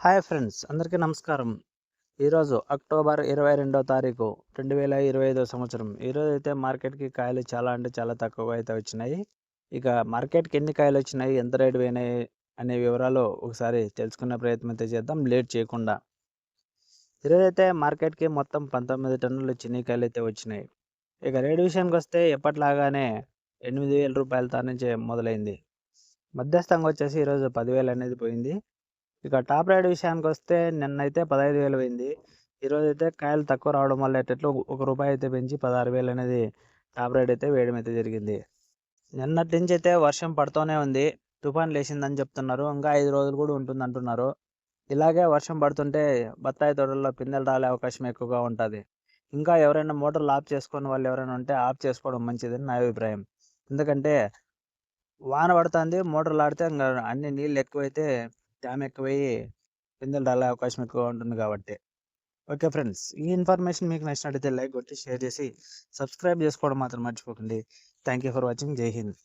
Hi friends అందరికీ నమస్కారం. ఈరోజు అక్టోబర్ ఇరవై రెండవ తారీఖు రెండు వేల ఇరవై ఐదో సంవత్సరం. ఈరోజు అయితే మార్కెట్కి కాయలు చాలా అంటే చాలా తక్కువగా అయితే వచ్చినాయి. ఇక మార్కెట్కి ఎన్ని కాయలు వచ్చినాయి ఎంత రేటు పోయినాయి అనే వివరాలు ఒకసారి తెలుసుకునే ప్రయత్నం అయితే చేద్దాం లేట్ చేయకుండా. ఈరోజు అయితే మార్కెట్కి మొత్తం పంతొమ్మిది టన్నులు చిన్ని కాయలు అయితే వచ్చినాయి. ఇక రేటు విషయానికి వస్తే ఎప్పటిలాగానే ఎనిమిది వేల రూపాయలతో నుంచే మొదలైంది. మధ్యస్థంగా వచ్చేసి ఈరోజు పదివేలు అనేది పోయింది. ఇక టాప్ రేట్ విషయానికి వస్తే నిన్నైతే పదహైదు వేలు పోయింది. ఈరోజు అయితే కాయలు తక్కువ రావడం వల్ల ఎట్లా ఒక రూపాయి అయితే పెంచి పదహారు వేలు అనేది టాప్ రేట్ అయితే వేయడం అయితే జరిగింది. నిన్నటి నుంచి అయితే వర్షం పడుతూనే ఉంది. తుఫాన్ లేచిందని చెప్తున్నారు. ఇంకా ఐదు రోజులు కూడా ఉంటుంది అంటున్నారు. ఇలాగే వర్షం పడుతుంటే బత్తాయి తోటల్లో పిందెలు రాలే అవకాశం ఎక్కువగా ఉంటుంది. ఇంకా ఎవరైనా మోటార్లు ఆఫ్ చేసుకుని వాళ్ళు ఎవరైనా ఉంటే ఆఫ్ చేసుకోవడం మంచిదని నా అభిప్రాయం. ఎందుకంటే వాన పడుతుంది మోటార్లు ఆడితే ఇంకా అన్ని నీళ్ళు ఎక్కువైతే డ్యామ్ ఎక్కువయ్యి పిందెలు రాలే అవకాశం ఎక్కువ ఉంటుంది కాబట్టి. ఓకే ఫ్రెండ్స్ ఈ ఇన్ఫర్మేషన్ మీకు నచ్చినట్లయితే లైక్ కొట్టి షేర్ చేసి సబ్స్క్రైబ్ చేసుకోవడం మాత్రం మర్చిపోకండి. Thank you for watching. జై హింద్.